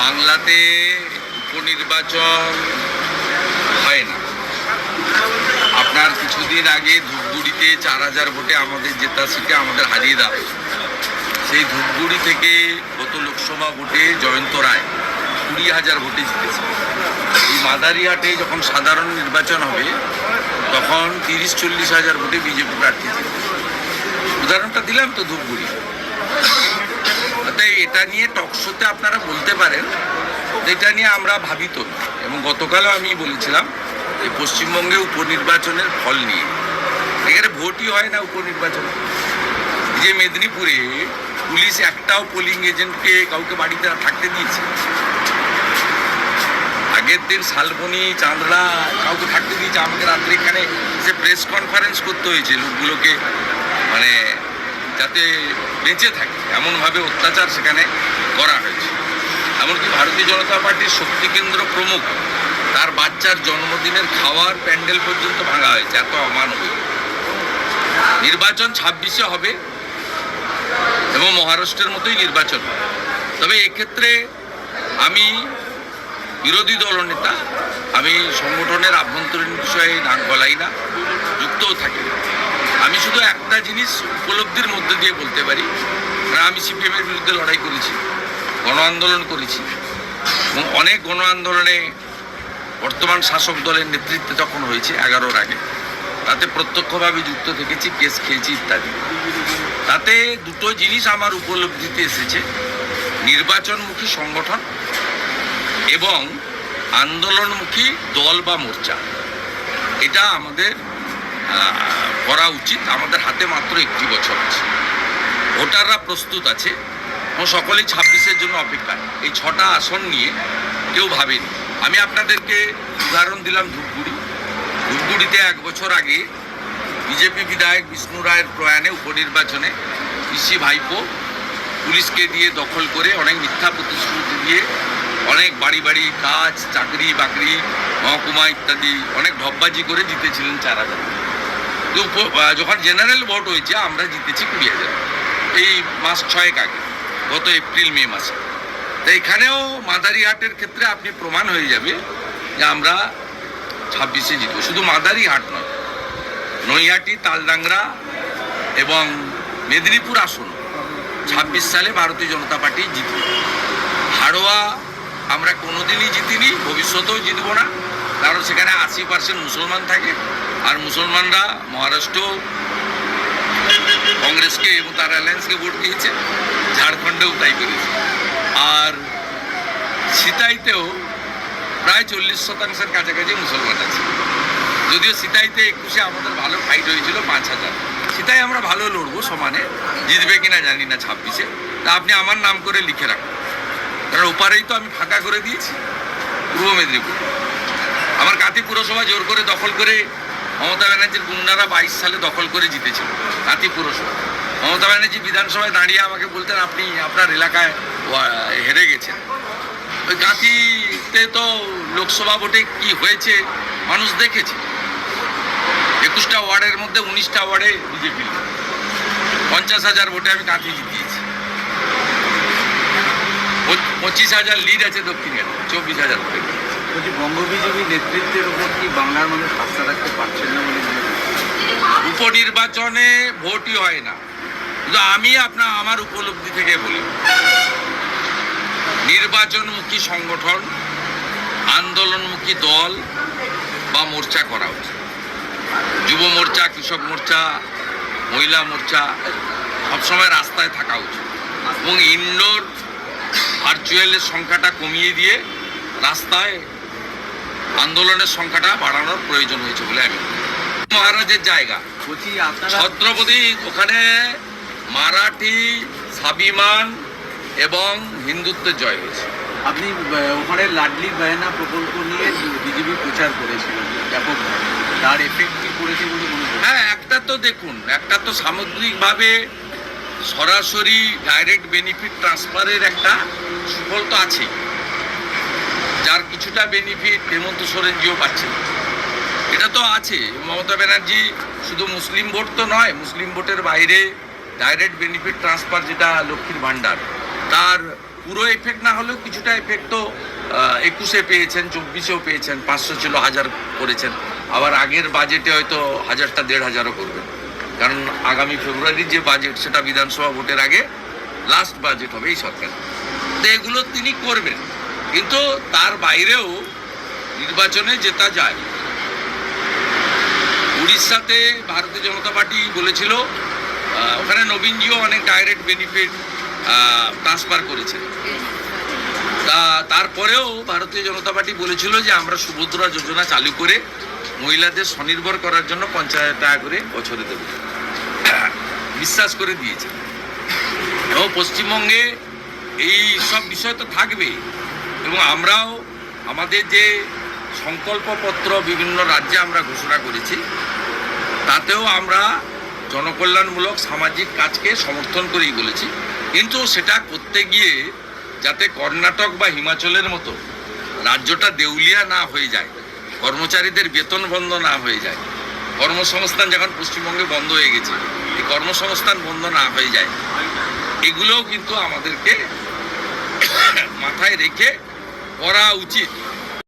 বাংলাতে উপনির্বাচন হয় না। আপনার কিছুদিন আগে ধূপগুড়িতে চার হাজার ভোটে আমাদের জেতা সিটে আমাদের হারিয়ে দেওয়া সেই ধূপগুড়ি থেকে গত লোকসভা ভোটে জয়ন্ত রায় কুড়ি হাজার ভোটে জিতেছে। এই মাদারিহাটে যখন সাধারণ নির্বাচন হবে, তখন তিরিশ চল্লিশ হাজার ভোটে বিজেপি প্রার্থী উদাহরণটা দিলাম তো ধূপগুড়ি। এটা নিয়ে টকশোতে আপনারা বলতে পারেন এটা নিয়ে আমরা ভাবিত। এবং গতকালও আমি বলেছিলাম যে পশ্চিমবঙ্গে উপনির্বাচনের ফল নিয়ে। এখানে ভোটই হয় না উপনির্বাচন। যে মেদিনীপুরে পুলিশ একটাও পোলিং এজেন্টকে কাউকে বাড়িতে থাকতে দিয়েছে। আগের দিন শালবনি, চাঁদড়া কাউকে থাকতে দিয়েছে। আমাকে রাত্রে এখানে সে প্রেস কনফারেন্স করতে হয়েছে, লোকগুলোকে মানে যাতে বেঁচে থাকে এমনভাবে অত্যাচার সেখানে করা হয়েছে এমনকি ভারতীয় জনতা পার্টির শক্তি কেন্দ্র প্রমুখ, তার বাচ্চার জন্মদিনের খাওয়ার প্যান্ডেল পর্যন্ত ভাঙা হয়েছে এত অমানবিক নির্বাচন ছাব্বিশে হবে এবং মহারাষ্ট্রের মতোই নির্বাচন। তবে এক্ষেত্রে আমি বিরোধী দলনেতা আমি সংগঠনের আভ্যন্তরীণ বিষয়ে নাক গলাই না যুক্তও থাকি না। আমি শুধু একটা জিনিস উপলব্ধির মধ্যে দিয়ে বলতে পারি আমি সিপিএমের বিরুদ্ধে লড়াই করেছি গণ আন্দোলন করেছি। এবং অনেক গণ আন্দোলনে বর্তমান শাসক দলের নেতৃত্বে তখন হয়েছে, এগারোর আগে, তাতে প্রত্যক্ষভাবে যুক্ত থেকেছি, কেস খেয়েছি ইত্যাদি। তাতে দুটো জিনিস আমার উপলব্ধিতে এসেছে, নির্বাচনমুখী সংগঠন এবং আন্দোলনমুখী দল বা মোর্চা। এটা আমাদের করা উচিত, আমাদের হাতে মাত্র একটি বছর আছে। ভোটাররা প্রস্তুত আছে। ও সকলেই ছাব্বিশের জন্য অপেক্ষা এই ছটা আসন নিয়ে কেউ ভাবেনি। আমি আপনাদেরকে উদাহরণ দিলাম ধূপগুড়ি। ধূপগুড়িতে এক বছর আগে বিজেপি বিধায়ক বিষ্ণু রায়ের প্রয়াণে উপনির্বাচনে পিসি ভাইপো পুলিশকে দিয়ে দখল করে অনেক মিথ্যা প্রতিশ্রুতি দিয়ে অনেক বাড়ি বাড়ি কাজ, চাকরি বাকরি, মহকুমা ইত্যাদি অনেক ঢপবাজি করে জিতেছিলেন চার হাজার। যখন জেনারেল ভোট হয়েছে, আমরা জিতেছি কুড়ি হাজার। এই মাস ছয়েক আগে, গত এপ্রিল, মে মাসে। তো এখানেও মাদারিহাটের ক্ষেত্রে আপনি প্রমাণ হয়ে যাবে যে আমরা ছাব্বিশে জিতবো। শুধু মাদারিহাট নয়, নৈহাটি, তালডাংরা এবং মেদিনীপুর আসন ছাব্বিশ সালে ভারতীয় জনতা পার্টি জিতবে। হাড়োয়া আমরা কোনোদিনই জিতিনি, ভবিষ্যতেও জিতবো না। কারণ সেখানে আশি পার্সেন্ট মুসলমান থাকে আর মুসলমানরা মহারাষ্ট্র, কংগ্রেসকে এবং তার অ্যালায়েন্সকে ভোট দিয়েছে, ঝাড়খণ্ডেও তাই করেছে। আর সিতাইতেও প্রায় চল্লিশ শতাংশের কাছাকাছি মুসলমান আছে। যদিও সিতাইতে একুশে আমাদের ভালো ফাইট হয়েছিল, পাঁচ হাজার। সিতাই আমরা ভালো লড়বো সমানে, জিতবে কিনা জানি না ছাব্বিশে। তা আপনি আমার নাম করে লিখে রাখুন। কারণ ওপারেই তো আমি ফাঁকা করে দিয়েছি, পূর্ব মেদিনীপুর। কাতি পুরসভা জোর করে দখল করে মমতা ব্যানার্জির গুন্ডারা বাইশ সালে দখল করে জিতেছিল, কাতি পুরসভা। মমতা ব্যানার্জি বিধানসভায় দাঁড়িয়ে আমাকে বলতেন, আপনি আপনার এলাকায় হেরে গেছেন। ওই গাঁথিতে তো লোকসভা ভোটে কি হয়েছে, মানুষ দেখেছে। একুশটা ওয়ার্ডের মধ্যে উনিশটা ওয়ার্ডে বিজেপি পঞ্চাশ হাজার ভোটে আমি কাঁথি জিতিয়েছি। পঁচিশ হাজার লিড আছে দক্ষিণে চব্বিশ হাজার ভোটে। বলছি বঙ্গ বিজেপি নেতৃত্বের উপর কি বাংলার মানুষ আস্থা রাখতে পারছেন না বলে উপনির্বাচনে ভোটই হয় না। কিন্তু আমি আপনার আমার উপলব্ধি থেকে বলি, নির্বাচনমুখী সংগঠন, আন্দোলনমুখী দল বা মোর্চা করা উচিত। যুব মোর্চা, কৃষক মোর্চা, মহিলা মোর্চা, সবসময় রাস্তায় থাকা উচিত। এবং ইনডোর ভার্চুয়ালের সংখ্যাটা কমিয়ে দিয়ে রাস্তায় আন্দোলনের সংখ্যাটা বাড়ানোর প্রয়োজন হয়েছে বলে আমি। মহারাজের জায়গা। ছত্রপতি ওখানে মারাঠি স্বাভিমান এবং হিন্দুত্বের জয় হয়েছে। আপনি ওখানে লাডলি বায়না প্রকল্প নিয়ে বিজেপি প্রচার করেছিলেন তার এফেক্ট কি করেছে বলে হ্যাঁ একটা তো দেখুন একটা তো সামগ্রিকভাবে সরাসরি ডাইরেক্ট বেনিফিট ট্রান্সফারের একটা সুফল তো আছেই। যার কিছুটা বেনিফিট হেমন্ত সোরেনজিও পাচ্ছেন। এটা তো আছে, মমতা ব্যানার্জি শুধু মুসলিম ভোট তো নয়, মুসলিম ভোটের বাইরে ডাইরেক্ট বেনিফিট ট্রান্সফার যেটা লক্ষ্মীর ভাণ্ডার, তার পুরো এফেক্ট না হলেও কিছুটা এফেক্ট তো একুশে পেয়েছেন, চব্বিশেও পেয়েছেন, পাঁচশো ছিল, হাজার করেছেন। আবার আগের বাজেটে হয়তো হাজারটা, দেড় হাজারও করবেন। কারণ আগামী ফেব্রুয়ারির যে বাজেট সেটা বিধানসভা ভোটের আগে লাস্ট বাজেট হবে এই সরকার। তো এগুলো তিনি করবেন। কিন্তু তার বাইরেও নির্বাচনে জেতা যায়। উড়িষ্যাতে ভারতীয় জনতা পার্টি বলেছিল ওখানে নবীনজিও অনেক ডাইরেক্ট বেনিফিট ট্রান্সফার করেছে তা তারপরেও ভারতীয় জনতা পার্টি বলেছিল যে আমরা সুভদ্রা যোজনা চালু করে মহিলাদের স্বনির্ভর করার জন্য পঞ্চাশ টাকা করে বছরে দেব। বিশ্বাস করে দিয়েছে। এবং পশ্চিমবঙ্গে এই সব বিষয় তো থাকবে এবং আমরাও আমাদের যে সংকল্পপত্র বিভিন্ন রাজ্যে আমরা ঘোষণা করেছি, তাতেও আমরা জনকল্যাণমূলক সামাজিক কাজকে সমর্থন করেই বলেছি। কিন্তু সেটা করতে গিয়ে যাতে কর্ণাটক বা হিমাচলের মতো রাজ্যটা দেউলিয়া না হয়ে যায়, কর্মচারীদের বেতন বন্ধ না হয়ে যায়, কর্মসংস্থান যখন পশ্চিমবঙ্গে বন্ধ হয়ে গেছে, এই কর্মসংস্থান বন্ধ না হয়ে যায়, এগুলোও কিন্তু আমাদেরকে মাথায় রেখে করা উচিত।